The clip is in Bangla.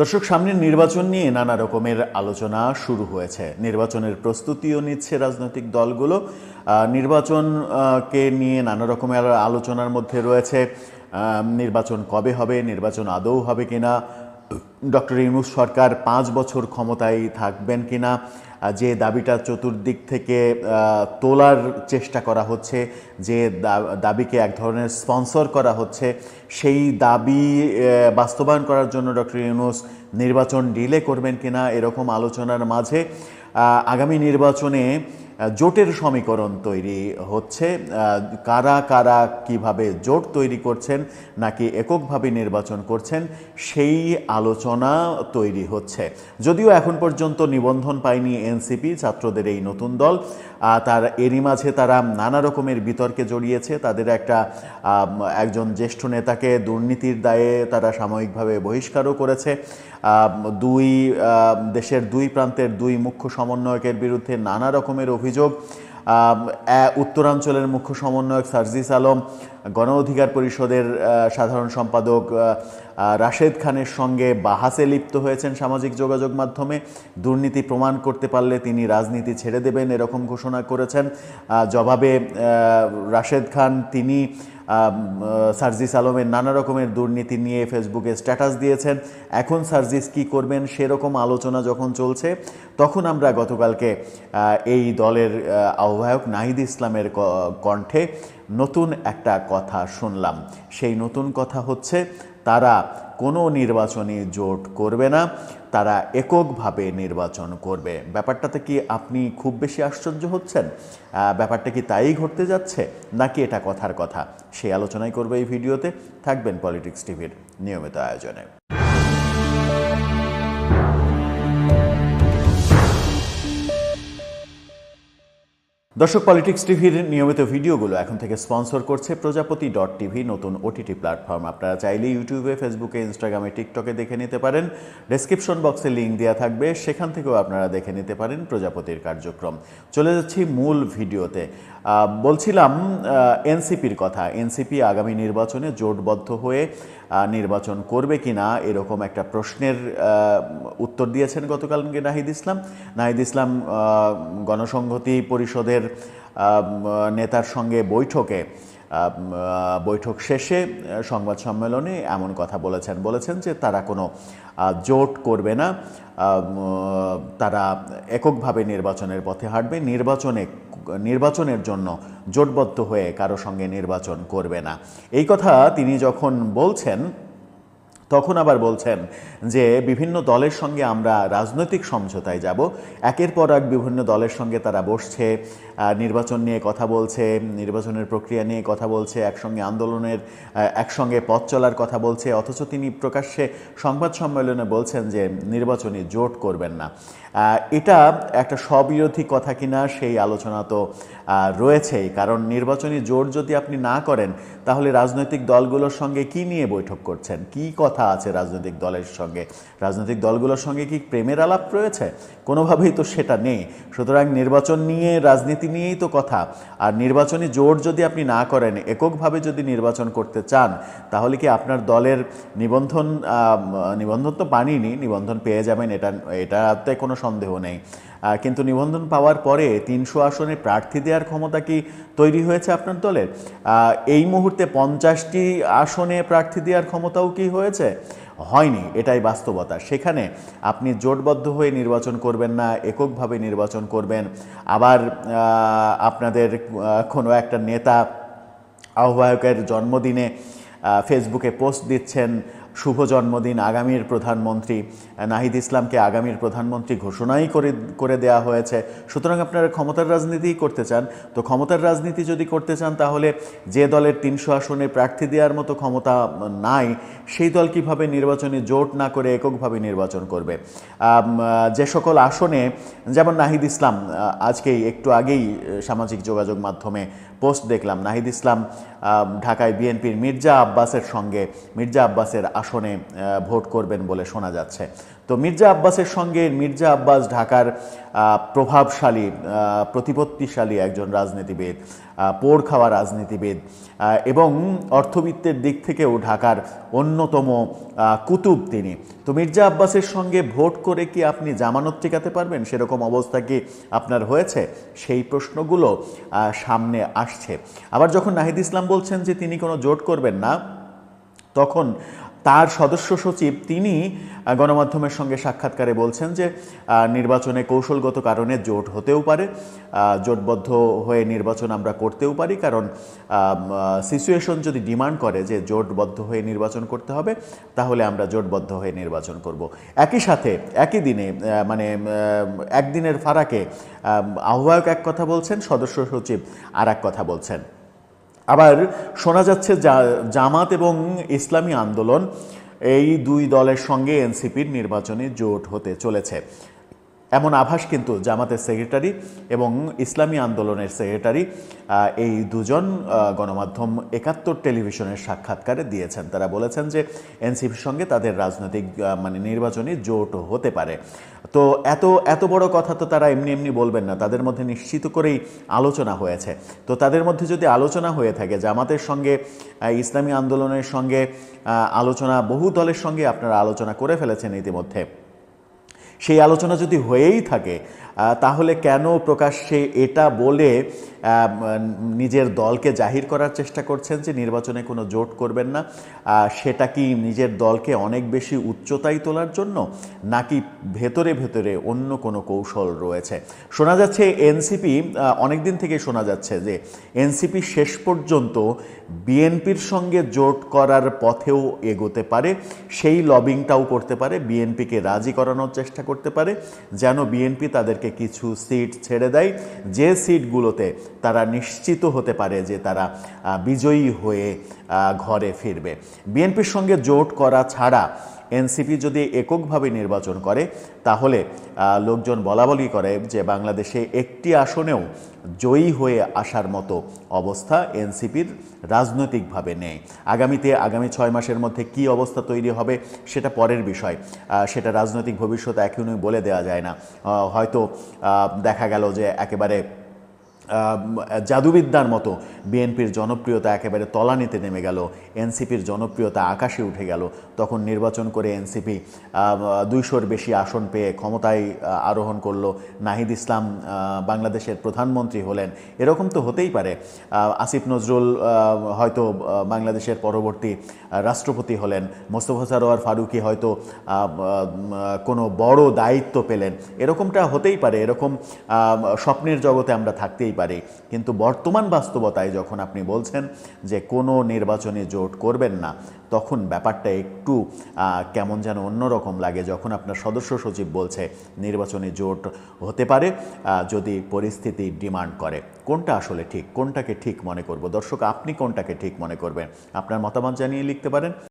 দর্শক সামনের নির্বাচন নিয়ে নানা রকমের আলোচনা শুরু হয়েছে। নির্বাচনের প্রস্তুতিও নিচ্ছে রাজনৈতিক দলগুলো। নির্বাচনকে নিয়ে নানা রকমের আলোচনার মধ্যে রয়েছে। নির্বাচন কবে হবে, নির্বাচন আদৌ হবে কিনা? ডক্টর ইউনুস সরকার পাঁচ বছর ক্ষমতায় থাকবেন কিনা? যে দাবিটা চতুর্দিক থেকে তোলার চেষ্টা করা হচ্ছে, যে দাবিকে এক ধরনের স্পন্সর করা হচ্ছে, সেই দাবি বাস্তবায়ন করার জন্য ডক্টর ইউনুস নির্বাচন ডিলে করবেন কিনা এরকম আলোচনার মাঝে আগামী নির্বাচনে জোটের সমীকরণ তৈরি হচ্ছে। কারা কারা কীভাবে জোট তৈরি করছেন, নাকি এককভাবে নির্বাচন করছেন, সেই আলোচনা তৈরি হচ্ছে। যদিও এখন পর্যন্ত নিবন্ধন পায়নি এনসিপি, ছাত্রদের এই নতুন দল তার এরই মাঝে তারা নানা রকমের বিতর্কে জড়িয়েছে। তাদের একটা একজন জ্যেষ্ঠ নেতাকে দুর্নীতির দায়ে তারা সাময়িকভাবে বহিষ্কারও করেছে। দুই দেশের দুই প্রান্তের দুই মুখ্য সমন্বয়কের বিরুদ্ধে নানা রকমের অভিযোগ। উত্তরাঞ্চলের মুখ্য সমন্বয়ক সার্জিস আলম, গণ অধিকার পরিষদের সাধারণ সম্পাদক রাশেদ খানের সঙ্গে বাহাসে লিপ্ত হয়েছেন সামাজিক যোগাযোগ মাধ্যমে। দুর্নীতি প্রমাণ করতে পারলে তিনি রাজনীতি ছেড়ে দেবেন এরকম ঘোষণা করেছেন। জবাবে রাশেদ খান, তিনি সার্জিস আলমের নানা রকমের দুর্নীতি নিয়ে ফেসবুকে স্ট্যাটাস দিয়েছেন। এখন সার্জিস কি করবেন সেরকম আলোচনা যখন চলছে, তখন আমরা গতকালকে এই দলের আহ্বায়ক নাহিদ ইসলামের কণ্ঠে নতুন একটা কথা শুনলাম। সেই নতুন কথা হচ্ছে তারা কোনো নির্বাচনী জোট করবে না, তারা এককভাবে নির্বাচন করবে। ব্যাপারটাতে কি আপনি খুব বেশি আশ্চর্য হচ্ছেন? ব্যাপারটা কি তাই ঘটতে যাচ্ছে, নাকি এটা কথার কথা? সেই আলোচনাই করবে এই ভিডিওতে। থাকবেন পলিটিক্স টিভির নিয়মিত আয়োজনে। দর্শক পলিটিক্স টিভির নিয়মিত ভিডিওগুলো এখন থেকে স্পন্সর করছে প্রজাপতি ডট টিভি, নতুন ওটিটি প্ল্যাটফর্ম আপনারা চাইলে ইউটিউবে ফেসবুকে ইনস্টাগ্রামে টিকটকে দেখে নিতে পারেন। ডেসক্রিপশন বক্সে লিঙ্ক দেওয়া থাকবে। সেখান থেকেও আপনারা দেখে নিতে পারেন প্রজাপতির কার্যক্রম। চলে যাচ্ছি মূল ভিডিওতে। বলছিলাম এনসিপির কথা। এনসিপি আগামী নির্বাচনে জোটবদ্ধ হয়ে নির্বাচন করবে কিনা এরকম একটা প্রশ্নের উত্তর দিয়েছেন গতকাল নাহিদ ইসলাম। নাহিদ ইসলাম গণসংহতি পরিষদের নেতার সঙ্গে বৈঠকে বৈঠক শেষে সংবাদ সম্মেলনে এমন কথা বলেছেন। বলেছেন যে তারা কোনো জোট করবে না। তারা এককভাবে নির্বাচনের পথে হাঁটবে। নির্বাচনে, নির্বাচনের জন্য জোটবদ্ধ হয়ে কারও সঙ্গে নির্বাচন করবে না। এই কথা তিনি যখন বলছেন তখন আবার বলছেন যে বিভিন্ন দলের সঙ্গে আমরা রাজনৈতিক সমঝোতায় যাব। একের পর এক বিভিন্ন দলের সঙ্গে তারা বসছে নির্বাচন নিয়ে কথা বলছে, নির্বাচনের প্রক্রিয়া নিয়ে কথা বলছে, একসঙ্গে আন্দোলনের একসঙ্গে পথ চলার কথা বলছে। অথচ তিনি প্রকাশ্যে সংবাদ সম্মেলনে বলছেন যে নির্বাচনী জোট করবেন না। এটা একটা স্ববিরোধী কথা কিনা সেই আলোচনা তো রয়েছেই। কারণ নির্বাচনী জোট যদি আপনি না করেন, তাহলে রাজনৈতিক দলগুলোর সঙ্গে কি নিয়ে বৈঠক করছেন? কি কথা আছে রাজনৈতিক দলের সঙ্গে। রাজনৈতিক দলগুলোর সঙ্গে কি প্রেমের আলাপ রয়েছে? কোনোভাবেই তো সেটা নেই। সুতরাং নির্বাচন নিয়ে, রাজনীতি নিয়েই তো কথা। আর নির্বাচনী জোট যদি আপনি না করেন, এককভাবে যদি নির্বাচন করতে চান, তাহলে কি আপনার দলের নিবন্ধন নিবন্ধন তো পানিনি নিবন্ধন পেয়ে যাবেন, এটা, এটাতে কোনো সন্দেহ নেই। কিন্তু নিবন্ধন পাওয়ার পরে তিনশো আসনে প্রার্থী দেওয়ার ক্ষমতা কি তৈরি হয়েছে আপনার দলের? এই মুহূর্তে পঞ্চাশটি আসনে প্রার্থী দেওয়ার ক্ষমতাও কি হয়েছে? হয়নি, এটাই বাস্তবতা। সেখানে আপনি জোটবদ্ধ হয়ে নির্বাচন করবেন না, এককভাবে নির্বাচন করবেন। আবার আপনাদের কোনো একটা নেতা আহ্বায়কের জন্মদিনে ফেসবুকে পোস্ট দিচ্ছেন শুভ জন্মদিন আগামীর প্রধানমন্ত্রী নাহিদ ইসলামকে আগামীর প্রধানমন্ত্রী ঘোষণাই করে করে দেওয়া হয়েছে। সুতরাং আপনারা ক্ষমতার রাজনীতিই করতে চান। তো ক্ষমতার রাজনীতি যদি করতে চান, তাহলে যে দলের তিনশো আসনে প্রার্থী দেওয়ার মতো ক্ষমতা নাই, সেই দল কীভাবে নির্বাচনে জোট না করে এককভাবে নির্বাচন করবে? যে সকল আসনে, যেমন নাহিদ ইসলাম আজকেই একটু আগেই সামাজিক যোগাযোগ মাধ্যমে পোস্ট দেখলাম। নাহিদ ইসলাম ঢাকায় বিএনপির মির্জা আব্বাসের সঙ্গে, মির্জা আব্বাসের আসনে ভোট করবেন বলে শোনা যাচ্ছে। তো মির্জা আব্বাসের সঙ্গে মির্জা আব্বাস ঢাকার প্রভাবশালী প্রতিপত্তিশালী একজন রাজনীতিবিদ পোড় খাওয়া রাজনীতিবিদ এবং অর্থবিত্তের দিক থেকেও ঢাকার অন্যতম কুতুব তিনি। তো মির্জা আব্বাসের সঙ্গে ভোট করে কি আপনি জামানত টিকাতে পারবেন? সেরকম অবস্থা কি আপনার হয়েছে? সেই প্রশ্নগুলো সামনে আসছে। আবার যখন নাহিদ ইসলাম বলছেন যে তিনি কোনো জোট করবেন না, তখন তার সদস্য সচিব তিনি গণমাধ্যমের সঙ্গে সাক্ষাৎকারে বলছেন যে নির্বাচনে কৌশলগত কারণে জোট হতেও পারে। জোটবদ্ধ হয়ে নির্বাচন আমরা করতেও পারি কারণ সিচুয়েশন যদি ডিমান্ড করে যে জোটবদ্ধ হয়ে নির্বাচন করতে হবে, তাহলে আমরা জোটবদ্ধ হয়ে নির্বাচন করব। একই সাথে, একই দিনে মানে একদিনের ফারাকে আহ্বায়ক এক কথা বলছেন, সদস্য সচিব আর এক কথা বলছেন। আবার শোনা যাচ্ছে জামাত এবং ইসলামী আন্দোলন এই দুই দলের সঙ্গে এনসিপির নির্বাচনে জোট হতে চলেছে। এমন আভাস কিন্তু জামাতের সেক্রেটারি এবং ইসলামী আন্দোলনের সেক্রেটারি এই দুজন গণমাধ্যম একাত্তর টেলিভিশনের সাক্ষাৎকারে দিয়েছেন। তারা বলেছেন যে এনসিপির সঙ্গে তাদের রাজনৈতিক মানে নির্বাচনী জোট হতে পারে। তো এত এত বড় কথা তো তারা এমনি এমনি বলবেন না, তাদের মধ্যে নিশ্চিত করেই আলোচনা হয়েছে। তো তাদের মধ্যে যদি আলোচনা হয়ে থাকে, জামাতের সঙ্গে ইসলামী আন্দোলনের সঙ্গে আলোচনা, বহু দলের সঙ্গে আপনারা আলোচনা করে ফেলেছেন ইতিমধ্যে। সেই আলোচনা যদি হয়েই থাকে তাহলে কেন প্রকাশ্যে এটা বলে নিজের দলকে জাহির করার চেষ্টা করছেন যে নির্বাচনে কোনো জোট করবেন না? সেটা কি নিজের দলকে অনেক বেশি উচ্চতায় তোলার জন্য, নাকি ভেতরে ভেতরে অন্য কোনো কৌশল রয়েছে? শোনা যাচ্ছে এনসিপি অনেক দিন থেকে শোনা যাচ্ছে যে এনসিপি শেষ পর্যন্ত বিএনপির সঙ্গে জোট করার পথেও এগোতে পারে, সেই লবিংটাও করতে পারে, বিএনপিকে রাজি করানোর চেষ্টা করতে পারে, যেন বিএনপি তাদেরকে কিছু সিট ছেড়ে দেয়। যে সিটগুলোতে তারা নিশ্চিত হতে পারে যে তারা বিজয়ী হয়ে ঘরে ফিরবে। বিএনপির সঙ্গে জোট করা ছাড়া এনসিপি যদি এককভাবে নির্বাচন করে, তাহলে লোকজন বলা বলি করে যে বাংলাদেশে একটি আসনেও জয়ী হয়ে আসার মতো অবস্থা এনসিপির রাজনৈতিকভাবে নেই। আগামীতে, আগামী ছয় মাসের মধ্যে কি অবস্থা তৈরি হবে, সেটা পরের বিষয়। সেটা রাজনৈতিক ভবিষ্যৎ এখনই বলে দেওয়া যায় না। হয়তো দেখা গেল যে একেবারে জাদুবিদ্যার মতো বিএনপির জনপ্রিয়তা একেবারে তলানিতে নেমে গেল, এনসিপির জনপ্রিয়তা আকাশে উঠে গেল, তখন নির্বাচন করে এনসিপি দুইশোর বেশি আসন পেয়ে ক্ষমতায় আরোহণ করল। নাহিদ ইসলাম বাংলাদেশের প্রধানমন্ত্রী হলেন। এরকম তো হতেই পারে। আসিফ নজরুল হয়তো বাংলাদেশের পরবর্তী রাষ্ট্রপতি হলেন। মোস্তফা সারোয়ার ফারুকি হয়তো কোনো বড় দায়িত্ব পেলেন। এরকমটা হতেই পারে। এরকম স্বপ্নের জগতে আমরা থাকতেই পারি। কিন্তু বর্তমান বাস্তবতায় যখন আপনি বলছেন যে কোনো নির্বাচনে জোট করবেন না, তখন ব্যাপারটা একটু কেমন যেন অন্যরকম লাগে যখন আপনার সদস্য সচিব বলছে নির্বাচনে জোট হতে পারে যদি পরিস্থিতি ডিমান্ড করে। কোনটা আসলে ঠিক, কোনটাকে ঠিক মনে করব? দর্শক, আপনি কোনটাকে ঠিক মনে করবেন? আপনার মতামত জানিয়ে লিখতে পারেন।